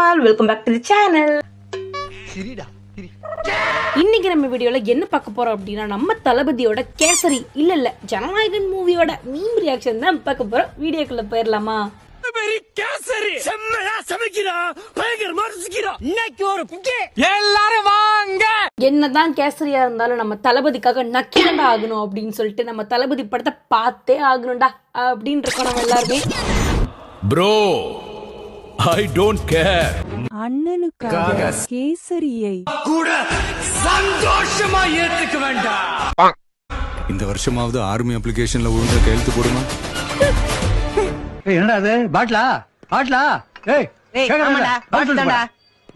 All welcome back to the channel இன்னைக்கு நம்ம வீடியோல என்ன பார்க்க போறோம் அப்படின்னா நம்ம தளபதியோட கேசரி இல்ல இல்ல ஜனநாயகன் மூவியோட மீம் ரியாக்ஷன் தான் பார்க்க போறோம். வீடியோக்குள்ள போயிடலாமா கேசரி. செம்மையா சமைக்கிறான் பயங்கரமா ருசிக்கிறான் இன்னைக்கு ஒரு குக்கி. எல்லாரும் வாங்க. என்னதான் கேசரியா இருந்தாலும் நம்ம தளபதிக்காக நக்கிரண்டா ஆகணும் அப்படின்னு சொல்லிட்டு நம்ம தளபதி படத்தை பார்த்தே ஆகணும்டா அப்படின்னு இருக்கோம் நம்ம எல்லாருமே. ப்ரோ ஐ டோன்ட் கேர் அண்ணனுக்காக கேசரியை கூட சந்தோஷமா ஏத்துக்க வேண்டாம். இந்த வருஷமாவது ஆர்மி அப்ளிகேஷன்ல ஒழுங்கா கையெழுத்து போடுமா? ஏய், என்னடா அது பாட்லா பாட்லா ஏய்.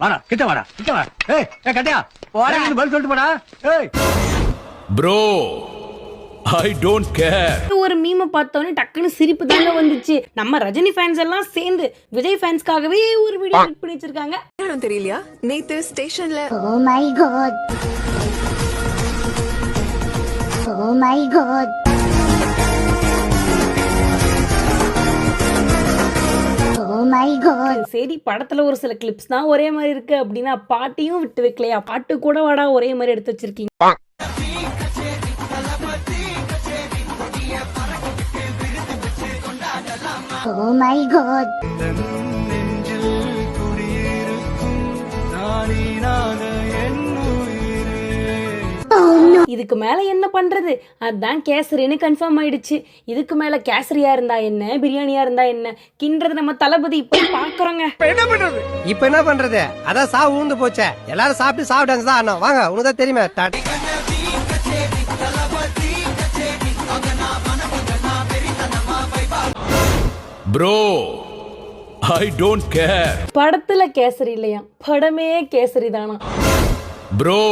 வாடா கிட்ட வாடா கிட்ட வாடா. ஏய் கட்டியா? போடா. எனக்கு பதில் சொல்லிட்டு போடா. ஏய். ப்ரோ ஐ டோன்ட் கேர் ஒரு மீமை பார்த்தோன்னே டக்குன்னு சிரிப்பு தாங்க வந்துச்சு. நம்ம ரஜினி ஃபேன்ஸ் எல்லாம் சேர்ந்து விஜய் ஃபேன்ஸ்க்காகவே ஒரு வீடியோ மேக் பண்ணி வச்சிருக்காங்க. காரணம் தெரியலையா? நேத்து ஸ்டேஷன்ல Oh my god. Oh my god. Oh my god. சரி படத்துல ஒரு சில கிளிப்ஸ் தான் ஒரே மாதிரி இருக்கு. அப்படின்னா பாட்டையும் விட்டு வைக்கலையா? பாட்டு கூட வாடா ஒரே மாதிரி எடுத்து வச்சிருக்கீங்க. Oh my god. இதுக்கு மேல என்ன பண்றது? அதான் கேசரின்னு கன்ஃபார்ம் ஆயிடுச்சு. இதுக்கு மேல கேசரியா இருந்தா என்ன? பிரியாணியா இருந்தா என்ன? கின்றது நம்ம தளபதி இப்ப பாக்குறோங்க. இப்ப என்ன பண்றது? அதான் சாவு ஊந்து போச்சே. எல்லாரும் சாப்பிட்டு சாப்பிட்டாங்க தான் அண்ணா வாங்க உனக்கு தான் தெரியுமே ப்ரோ ஐ டோன்ட் கேர் படத்துல கேசரி இல்லையா? படமே கேசரி தானா? ப்ரோ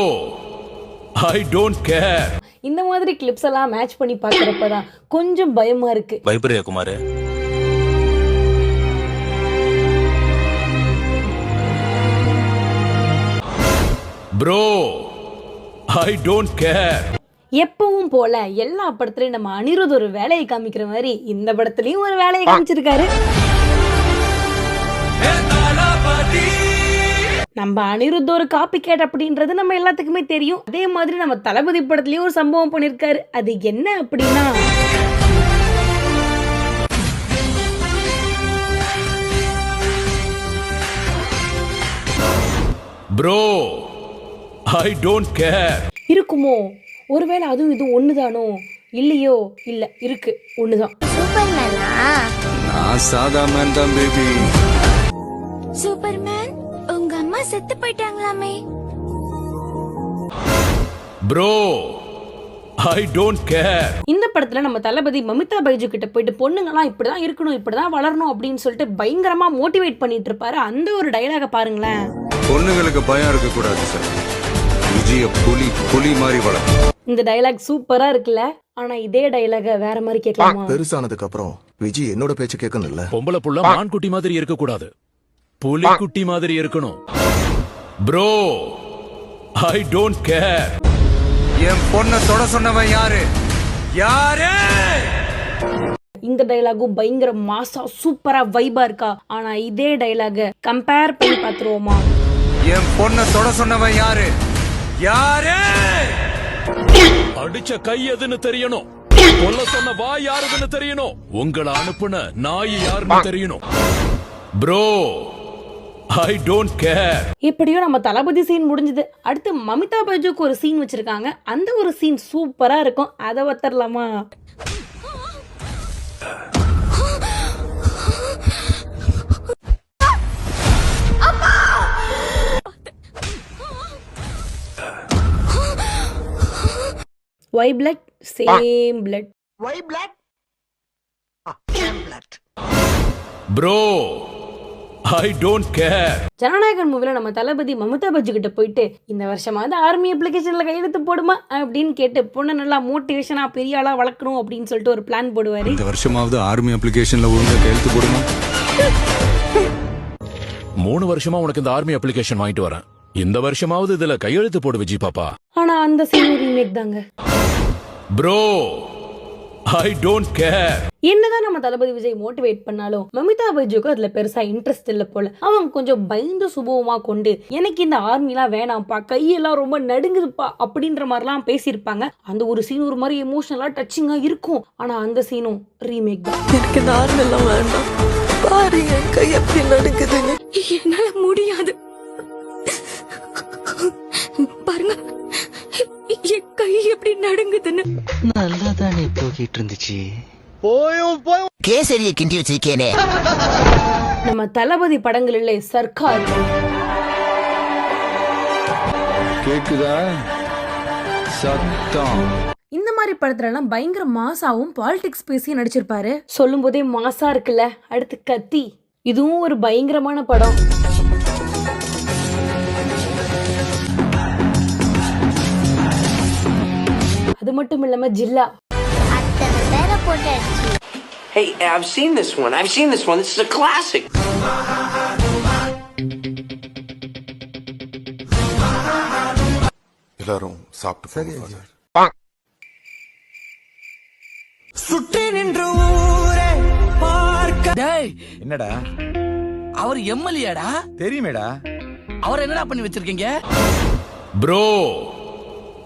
ஐ டோன்ட் கேர் இந்த மாதிரி கிளிப்ஸ் எல்லாம் மேட்ச் பண்ணி பாக்குறப்பதான் கொஞ்சம் பயமா இருக்கு. பயப்படுறியா Kumar. Bro I don't care எப்பவும் போல எல்லா படத்துலயும் நம்ம அனிருத் ஒரு வேலையை காமிக்கிற மாதிரி இந்த படத்துலயும் ஒரு வேலையை காமிச்சிருக்காரு. நம்ம அனிருத் ஒரு காப்பி கேட் அப்படின்றது நம்ம எல்லாத்துக்குமே தெரியும். அதே மாதிரி நம்ம தளபதி படத்துலயும் ஒரு சம்பவம் பண்ணிருக்காரு. அது என்ன அப்படின்னா ப்ரோ ஐ டோன்ட் கேர் இருக்குமோ? ஒருவேளை அதுவும் இதுவும் ஒண்ணுதானோ? இல்லையோ? இல்ல இருக்கு. ஒண்ணுதான். சூப்பர்மேனா? நான் சாதா மேன் தான் பேபி சூப்பர்மேன் உங்க அம்மா செத்து போயிட்டாங்களாமே. ப்ரோ ஐ டோன்ட் கேர் இந்த படத்துல நம்ம தளபதி மமிதா பைஜு கிட்ட போயிட்டு பொண்ணுங்கலாம் இப்படிதான் இருக்கணும் இப்படிதான் வளரணும் அப்படின்னு சொல்லிட்டு பயங்கரமா மோட்டிவேட் பண்ணிட்டு இருப்பாரு. அந்த ஒரு டயலாக பாருங்களேன். பொண்ணுங்களுக்கு பயம் இருக்க கூடாது சார் விஜய புலி புலி மாதிரி வளர்க்கும் இந்த டயலாக் சூப்பரா இருக்குல்ல? ஆனா இதே டயலாக வேற மாதிரி கேட்கலாமா? பெருசானதுக்கு அப்புறம் விஜய் என்னோட பேச்சு கேட்கணும்ல. பொம்பளை புள்ள மான்குட்டி மாதிரி இருக்க கூடாது புலிக்குட்டி மாதிரி இருக்கணும். ப்ரோ ஐ டோன்ட் கேர் என் பொண்ணை தொட சொன்னவன் யாரு? யாரு? இந்த டயலாகும் பயங்கர மாசா சூப்பரா வைபா இருக்கா? ஆனா இதே டயலாக கம்பேர் பண்ணி பாத்துருவோமா என் பொண்ணை தொட சொன்னவன் யாரு? யாரு? அடிச்ச கை எதுன்னு தெரியணும். கொல்ல சொன்ன வாய் யாருதுன்னு தெரியணும். உங்களை அனுப்புன நாய் யாருன்னு தெரியணும். ப்ரோ ஐ டோன்ட் கேர் இப்படியோ நம்ம தளபதி சீன் முடிஞ்சது. அடுத்து மமிதா பஜுக்கு ஒரு சீன் வச்சிருக்காங்க. அந்த ஒரு சீன் சூப்பரா இருக்கும். அதை வத்தரலாமா? Why blood same blood why black black bro I don't care Jananayagan மூவில நம்ம தளபதி மமதா பஜ்ஜி கிட்ட போயிட்டு இந்த வருஷமாவது ஆர்மி அப்ளிகேஷன்ல கையெழுத்து போடுமா? அப்படின்னு கேட்டு பொண்ணை நல்லா மோட்டிவேஷனா பெரிய ஆளா வளர்க்கணும் அப்படின்னு சொல்லிட்டு ஒரு பிளான் போடுவாரு. இந்த வருஷமாவது ஆர்மி அப்ளிகேஷன்ல ஒழுங்கா கையெழுத்து போடுமா? மூணு வருஷமா உனக்கு இந்த ஆர்மி அப்ளிகேஷன் வாங்கிட்டு வரேன். இந்த வருஷமாவது இதுல கையெழுத்து போடு விஜய் பாப்பா. ஆனா அந்த சீன் ரீமேக் தாங்க. Bro I don't care. என்னதான் நம்ம தளபதி விஜய் மோட்டிவேட் பண்ணாலும் மமிதா பைஜுக்கு அதுல பெருசா இன்ட்ரெஸ்ட் இல்ல போல. அவங்க கொஞ்சம் பயந்து சுபவமா கொண்டு எனக்கு இந்த ஆர்மிலாம் வேணாம்ப்பா கையெல்லாம் ரொம்ப நடுங்குதுப்பா அப்படின்ற மாதிரிலாம் பேசியிருப்பாங்க. அந்த ஒரு சீன் ஒரு மாதிரி எமோஷனலா டச்சிங்கா இருக்கும். ஆனா அந்த சீனும் ரீமேக் தான். எனக்கு இந்த ஆர்மி எல்லாம் வேண்டாம். பாருங்க என் கை எப்படி நடக்குதுன்னு என்னால முடியாது. நடுங்குதுன்னு. நல்லா தானே போகிட்டு இருந்துச்சு கேசரிய கிண்டி வச்சிருக்கேனே. நம்ம தளபதி படங்களிலே சர்க்கார். கேக்குதா? சத்தம். இந்த மாதிரி படத்துலலாம் பயங்கர மாசாவும் பாலிடிக்ஸ் பேசி நடிச்சிருப்பாரு. சொல்லும் போதே மாசா இருக்குல்ல அடுத்து கத்தி. இதுவும் ஒரு பயங்கரமான படம். அது மட்டும் இல்லாம ஜில்லா பேரை Hey, I've seen this one. I've seen this one. This is a classic. எல்லாரும் சாப்பிட்டு சரி சுற்றி நின்று ஊரே பார்க்க டேய் என்னடா அவர் எம்எல்ஏடா தெரியுமேடா அவர் என்னடா பண்ணி வச்சிருக்கீங்க Bro,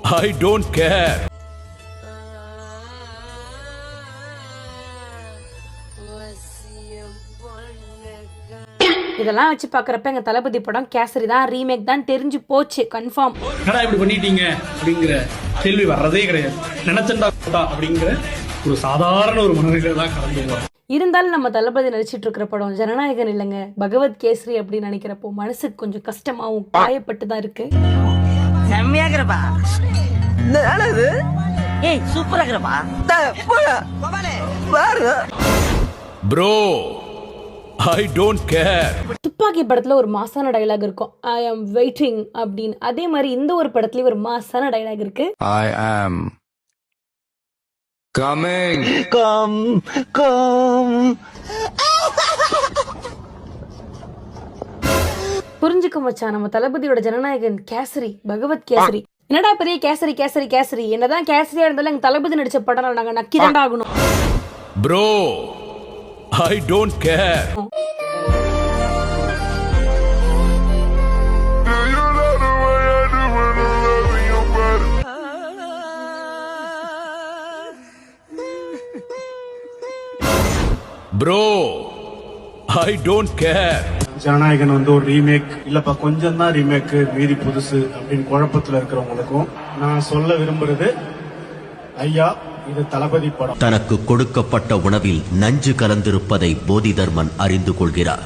I don't care. இதெல்லாம் வச்சு பார்க்குறப்ப எங்க தளபதி படம் கேசரி தான் ரீமேக் தான் தெரிஞ்சு போச்சு கன்ஃபார்ம் என்னடா இப்படி பண்ணிட்டீங்க அப்படிங்கிற கேள்வி வர்றதே கிடையாது. நினைச்சண்டா அப்படிங்கிற ஒரு சாதாரண ஒரு மனநிலை தான் போறோம் இருந்தாலும் நம்ம தளபதி நடிச்சிட்டு இருக்கிற படம் ஜனநாயகன் இல்லைங்க. பகவத் கேசரி அப்படின்னு நினைக்கிறப்போ மனசுக்கு கொஞ்சம் கஷ்டமாவும் காயப்பட்டு தான் இருக்கு. செம்மையாகிறப்பா. ஏய் சூப்பரா இருக்கிறப்பா I don't care. துப்பாக்கி படத்துல ஒரு மாசான டைலாக் இருக்கும். ஐ ஆம் வெயிட்டிங் அப்படின்னு. அதே மாதிரி இந்த ஒரு படத்துலயும் ஒரு மாசான டைலாக் இருக்கு. ஐ ஆம் கமிங் கம் கம் புரிஞ்சுக்க மச்சான் நம்ம தளபதியோட ஜனநாயகன் கேசரி பகவத் கேசரி. என்னடா பெரிய கேசரி கேசரி கேசரி? என்னதான் கேசரியா இருந்தாலும் எங்க தளபதி நடிச்ச படம் நாங்க நக்கி ஆகணும். Bro, I don't care. Bro, I don't care. Jananayagan வந்து ஒரு ரீமேக் இல்லப்பா கொஞ்சம் தான் ரீமேக் மீதி புதுசு அப்படின்னு குழப்பத்துல இருக்கிறவங்களுக்கும் நான் சொல்ல விரும்புறது ஐயா இது தளபதி படம். தனக்கு கொடுக்கப்பட்ட உணவில் நஞ்சு கலந்திருப்பதை போதிதர்மன் அறிந்து கொள்கிறார்.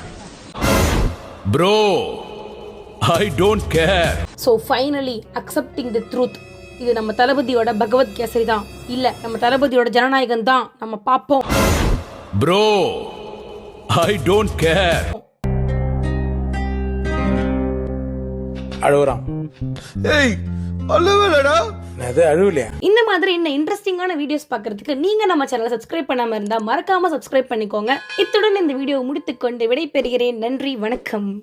Bro, I don't care. So finally accepting the truth இது நம்ம தளபதியோட பகவத் கேசரி தான். இல்ல நம்ம தளபதியோட ஜனநாயகன் தான். நம்ம பார்ப்போம். Bro, I don't care. அழுகுறான் ஏய் அழுவலடா. அது அழுவலையா? இந்த மாதிரி இன்னும் இன்ட்ரெஸ்டிங்கான வீடியோஸ் பார்க்கறதுக்கு நீங்க நம்ம சேனலை சப்ஸ்கிரைப் பண்ணாம இருந்தா மறக்காம சப்ஸ்கிரைப் பண்ணிக்கோங்க. இத்துடன் இந்த வீடியோ முடித்துக்கொண்டு விடைபெறுகிறேன். நன்றி வணக்கம்.